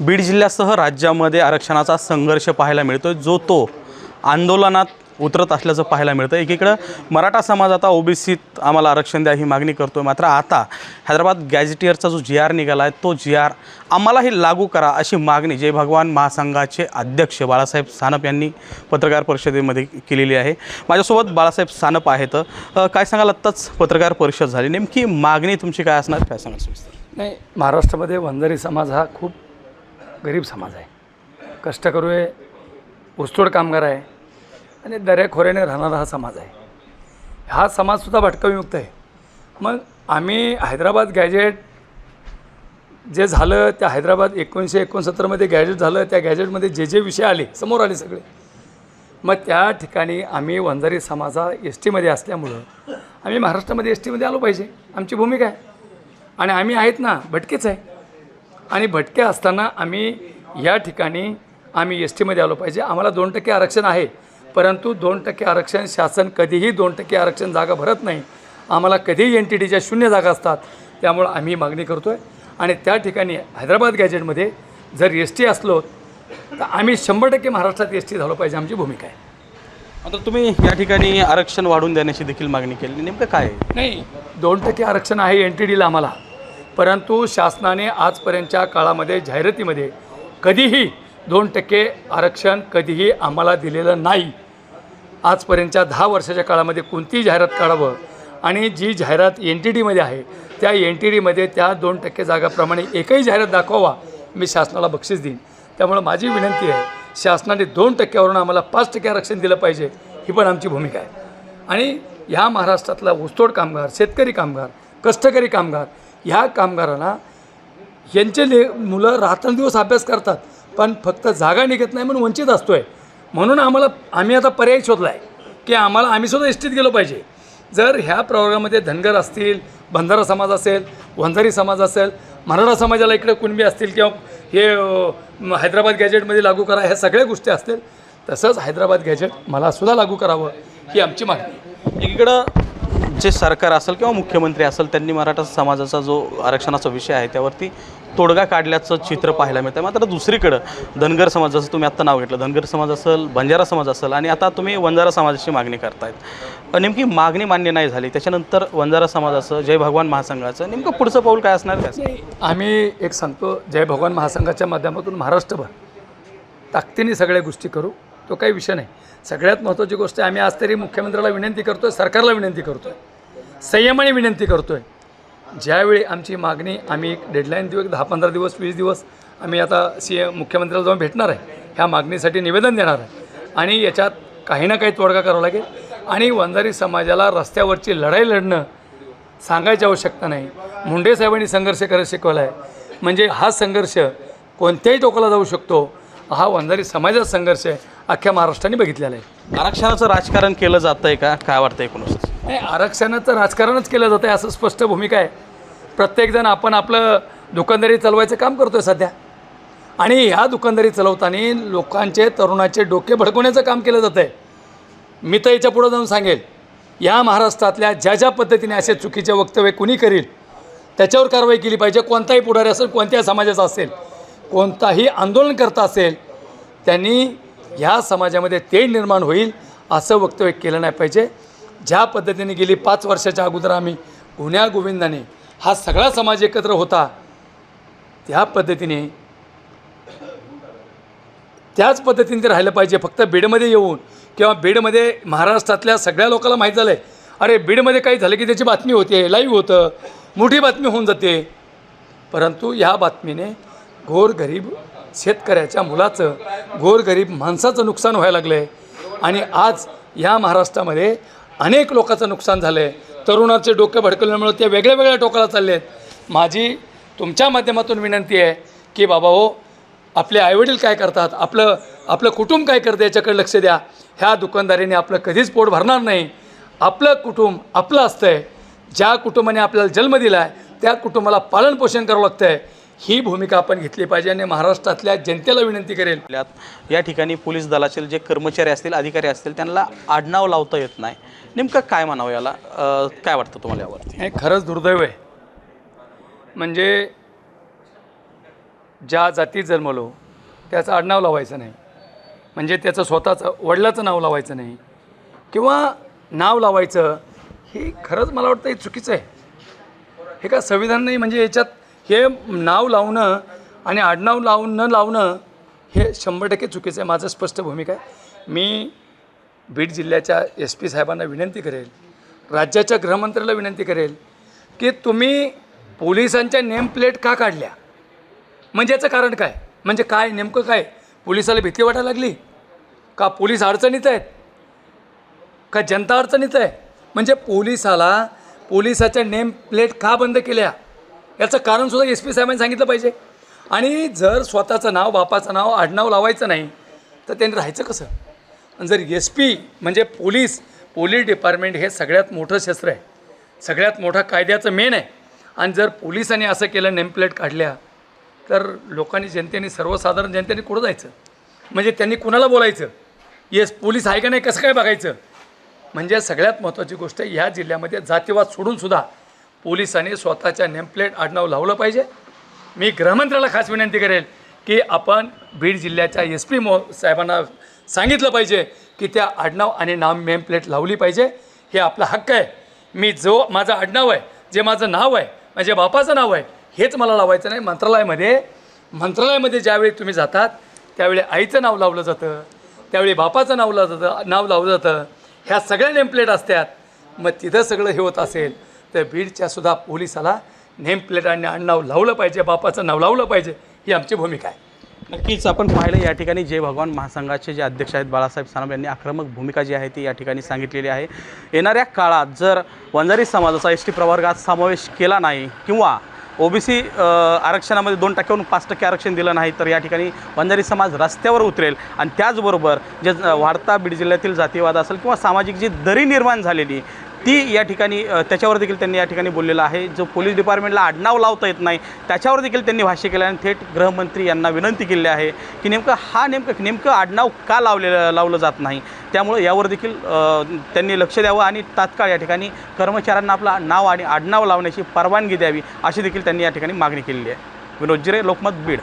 बीड जिल्ह्यासह राज्यामध्ये आरक्षणाचा संघर्ष पाहायला मिळतो जो तो आंदोलनात उतरत असल्याचं पाहायला मिळतं एकीकडं मराठा समाज आता ओबीसीत आम्हाला आरक्षण द्या ही मागणी करतो आहे मात्र आता हैदराबाद गॅझेटियरचा जो जी आर निघाला आहे तो जी आर आम्हालाही लागू करा अशी मागणी जय भगवान महासंघाचे अध्यक्ष बाळासाहेब सानप यांनी पत्रकार परिषदेमध्ये केलेली आहे. माझ्यासोबत बाळासाहेब सानप आहेत. काय सांगाल आत्ताच? पत्रकार परिषद झाली. नेमकी मागणी तुमची काय असणार? काय सांगाल? नाही महाराष्ट्रामध्ये वंजारी समाज हा खूप गरीब समाज आहे. कष्टकरू आहे ऊसतोड कामगार आहे आणि दऱ्याखोऱ्याने राहणारा हा समाज आहे. हा समाजसुद्धा भटकविमुक्त आहे. मग आम्ही हैदराबाद गॅजेट जे झालं त्या हैदराबाद एकोणीसशे एकोणसत्तरमध्ये गॅजेट झालं त्या गॅजेटमध्ये जे जे विषय आले समोर आले सगळे. मग त्या ठिकाणी आम्ही वंजारी समाजा एस टीमध्ये असल्यामुळं आम्ही महाराष्ट्रामध्ये एस टीमध्ये आलो पाहिजे. आमची भूमिका आहे. आणि आम्ही आहेत ना भटकेच आहे. आणि भटके असताना आम्ही या ठिकाणी आम्ही एस टीमध्ये आलो पाहिजे. आम्हाला दोन टक्के आरक्षण आहे परंतु दोन टक्के आरक्षण शासन कधीही दोन टक्के आरक्षण जागा भरत नाही. आम्हाला कधीही एन टी टीच्या शून्य जागा असतात त्यामुळं आम्ही मागणी करतो आहे आणि त्या ठिकाणी हैदराबाद गॅजेटमध्ये जर एस टी असलो तर आम्ही शंभर टक्के महाराष्ट्रात एस टी झालो पाहिजे आमची भूमिका आहे. आता तुम्ही या ठिकाणी आरक्षण वाढवून देण्याची देखील मागणी केली. नेमकं काय आहे? नाही दोन टक्के आरक्षण आहे एन टी डीला आम्हाला. परंतु शासनाने आजपर्यंतच्या काळामध्ये जाहिरातीमध्ये कधीही दोन टक्के आरक्षण कधीही आम्हाला दिलेलं नाही. आजपर्यंतच्या दहा वर्षाच्या काळामध्ये कोणतीही जाहिरात काढावं आणि जी जाहिरात एन टी डीमध्ये आहे त्या एन टी डीमध्ये त्या दोन टक्के जागाप्रमाणे एकही जाहिरात दाखवावा मी शासनाला बक्षीस देईन. त्यामुळं माझी विनंती आहे शासनाने दोन टक्क्यावरून आम्हाला पाच टक्के आरक्षण दिलं पाहिजे ही पण आमची भूमिका आहे. आणि ह्या महाराष्ट्रातला ऊसतोड कामगार शेतकरी कामगार कष्टकरी कामगार ह्या कामगारांना यांचे ले मुलं रात्रंदिवस अभ्यास करतात पण फक्त जागा निघत नाही म्हणून वंचित असतो आहे म्हणून आम्हाला आम्ही आता पर्याय शोधला आहे की आम्हाला आम्ही सुद्धा एसटीत गेलो पाहिजे जर ह्या प्रवर्गामध्ये धनगर असतील बंधारा समाज असेल वंजारी समाज असेल मराठा समाजाला इकडे कुणबी असतील किंवा हे हैदराबाद गॅजेटमध्ये लागू करा ह्या सगळ्या गोष्टी असतील तसंच हैदराबाद गॅजेट मला सुद्धा लागू करावं ही आमची मागणी आहे. जे सरकार असेल किंवा मुख्यमंत्री असेल त्यांनी मराठा समाजाचा जो आरक्षणाचा विषय आहे त्यावरती तोडगा काढल्याचं चित्र पाहायला मिळतं मात्र दुसरीकडं धनगर समाज जसं तुम्ही आत्ता नाव घेतलं धनगर समाज असेल बंजारा समाज असेल आणि आता तुम्ही वंजारा समाजाची मागणी करतायत. नेमकी मागणी मान्य नाही झाली. त्याच्यानंतर वंजारा समाजाचं जय भगवान महासंघाचं नेमकं पुढचं पाऊल काय असणार काय आम्ही एक सांगतो जय भगवान महासंघाच्या माध्यमातून महाराष्ट्रभर ताकदीने सगळ्या गोष्टी करू तो काही विषय नाही. सगळ्यात महत्त्वाची गोष्ट आहे आम्ही आज तरी मुख्यमंत्र्याला विनंती करतो आहे सरकारला विनंती करतो आहे संयमाने विनंती करतो आहे ज्यावेळी आमची मागणी आम्ही एक डेडलाईन देऊ एक दहा पंधरा दिवस वीस दिवस आम्ही आता सी एम मुख्यमंत्र्याला जाऊन भेटणार आहे. ह्या मागणीसाठी निवेदन देणार आहे. आणि याच्यात काही ना काही तोडगा करावा लागेल. आणि वंजारी समाजाला रस्त्यावरची लढाई लढणं सांगायची आवश्यकता नाही. मुंडे साहेबांनी संघर्ष करायला शिकवला आहे म्हणजे हा संघर्ष कोणत्याही टोकाला जाऊ शकतो. हा वंजारी समाजाचा संघर्ष आहे अख्ख्या महाराष्ट्राने बघितलेला आहे. आरक्षणाचं राजकारण केलं जातं आहे का? काय वाटतं एकूणच नाही आरक्षणाचं राजकारणच केलं जातं आहे असं स्पष्ट भूमिका आहे. प्रत्येकजण आपण आपलं दुकानदारी चालवायचं काम करतो आहे सध्या. आणि ह्या दुकानदारी चालवताना लोकांचे तरुणाचे डोके भडकवण्याचं काम केलं जातं आहे मी तर याच्या पुढं जाऊन सांगेल या महाराष्ट्रातल्या ज्या ज्या पद्धतीने असे चुकीचे वक्तव्य कुणी करील त्याच्यावर कारवाई केली पाहिजे. कोणताही पुढारी असेल कोणत्याही समाजाचा असेल कोणताही आंदोलन करता असेल त्यांनी ह्या समाजामध्ये तेढ निर्माण होईल असं वक्तव्य केलं नाही पाहिजे. ज्या पद्धतीने गेली पाच वर्षाच्या अगोदर आम्ही गुण्या गोविंदाने हा सगळा समाज एकत्र होता त्या पद्धतीने त्याच पद्धतीने ते राहिलं पाहिजे. फक्त बीडमध्ये येऊन किंवा बीडमध्ये महाराष्ट्रातल्या सगळ्या लोकांना माहीत झालं आहे अरे बीडमध्ये काही झालं की त्याची बातमी होते लाईव्ह होतं मोठी बातमी होऊन जाते. परंतु ह्या बातमीने गोरगरीब शेतकऱ्याच्या मुलाचं गोरगरीब माणसाचं नुकसान व्हायला लागलं आहे आणि आज या महाराष्ट्रामध्ये अनेक लोकांचं नुकसान झालं आहे तरुणाचे डोकं भडकल्यामुळं ते वेगळ्या वेगळ्या टोकाला चालले आहेत माझी तुमच्या माध्यमातून विनंती आहे की बाबा हो आपले आईवडील काय करतात? आपलं आपलं कुटुंब काय करतं याच्याकडे लक्ष द्या. ह्या दुकानदारीने आपलं कधीच पोट भरणार नाही. आपलं कुटुंब आपलं असतं आहे ज्या कुटुंबाने आपल्याला जन्म दिला आहे त्या कुटुंबाला पालनपोषण करावं लागतं आहे ही भूमिका आपण घेतली पाहिजे आणि महाराष्ट्रातल्या जनतेला विनंती करेल. या ठिकाणी पोलीस दलाचे जे कर्मचारी असतील अधिकारी असतील त्यांना आडनाव लावता येत नाही. नेमकं काय म्हणावं याला? काय वाटतं तुम्हाला यावरती? हे खरंच दुर्दैव आहे. म्हणजे ज्या जातीत जन्मलो त्याचं आडनाव लावायचं नाही. म्हणजे त्याचं स्वतःचं वडिलाचं नाव लावायचं नाही. किंवा नाव लावायचं हे खरंच मला वाटतं हे चुकीचं आहे. हे का संविधान नाही? म्हणजे याच्यात हे नाव लावणं आणि आडनाव लावून न लावणं हे शंभर टक्के चुकीचं आहे. माझं स्पष्ट भूमिका आहे. मी बीड जिल्ह्याच्या एस पी साहेबांना विनंती करेल राज्याच्या गृहमंत्र्याला विनंती करेल की तुम्ही पोलिसांच्या नेमप्लेट का काढल्या? म्हणजे याचं कारण काय? म्हणजे काय नेमकं काय? पोलिसाला भीती वाटायला लागली? का पोलीस अडचणीत आहेत? का जनता अडचणीत आहे? म्हणजे पोलिसाला पोलिसाच्या नेम प्लेट का बंद केल्या? याचं कारणसुद्धा एस पी साहेबांनी सांगितलं पाहिजे. आणि जर स्वतःचं नाव बापाचं नाव आडनाव लावायचं नाही तर त्यांनी राहायचं कसं? जर एस पी म्हणजे पोलीस पोलीस डिपार्टमेंट हे सगळ्यात मोठं शस्त्र आहे. सगळ्यात मोठा कायद्याचं मेन आहे. आणि जर पोलिसांनी असं केलं नेमप्लेट काढल्या तर लोकांनी जनतेने सर्वसाधारण जनतेने कुठं जायचं? म्हणजे त्यांनी कुणाला बोलायचं? येस पोलीस आहे का नाही? कसं काय बघायचं? म्हणजे सगळ्यात महत्त्वाची गोष्ट ह्या जिल्ह्यामध्ये जातीवाद सोडूनसुद्धा पोलिसांनी स्वतःच्या नेमप्लेट आडनाव लावलं पाहिजे. मी गृहमंत्र्याला खास विनंती करेल की आपण बीड जिल्ह्याच्या एस पी मो साहेबांना सांगितलं पाहिजे की त्या आडनाव आणि नाम प्लेट लावली पाहिजे. हे आपला हक्क आहे. मी जो माझं आडनाव आहे जे माझं नाव आहे माझ्या बापाचं नाव आहे हेच मला लावायचं नाही. मंत्रालयामध्ये मंत्रालयामध्ये ज्यावेळी तुम्ही जातात त्यावेळी आईचं नाव लावलं जातं त्यावेळी बापाचं नाव लावलं जातं नाव लावलं जातं. ह्या सगळ्या नेमप्लेट असतात. मग तिथं सगळं हे होत असेल तर बीडच्या सुद्धा पोलिसाला नेमप्लेट आणि आडनाव लावलं पाहिजे बापाचं नाव लावलं पाहिजे ही आमची भूमिका आहे. नक्कीच आपण पाहिलं या ठिकाणी जय भगवान महासंघाचे जे अध्यक्ष आहेत बाळासाहेब सानप यांनी आक्रमक भूमिका जी आहे ती या ठिकाणी सांगितलेली आहे. येणाऱ्या काळात जर वंजारी समाजाचा एस टी प्रवर्गात समावेश केला नाही किंवा ओबीसी आरक्षणामध्ये दोन टक्क्याहून पाच टक्के आरक्षण दिलं नाही तर या ठिकाणी वंजारी समाज रस्त्यावर उतरेल आणि त्याचबरोबर जे वाढता बीड जिल्ह्यातील जातीवाद असेल किंवा सामाजिक जी दरी निर्माण झालेली ती या ठिकाणी त्याच्यावर देखील त्यांनी या ठिकाणी बोललेलं आहे. जो पोलीस डिपार्टमेंटला आडनाव लावता येत नाही त्याच्यावर देखील त्यांनी भाष्य केलं आणि थेट गृहमंत्री यांना विनंती केली आहे की नेमकं हा नेमकं नेमकं आडनाव का लावलेलं लावलं जात नाही? त्यामुळे यावर देखील त्यांनी लक्ष द्यावं आणि तात्काळ या ठिकाणी कर्मचाऱ्यांना आपला नाव आणि आडनाव लावण्याची परवानगी द्यावी अशी देखील त्यांनी या ठिकाणी मागणी केलेली आहे. विनोद जिरे लोकमत बीड.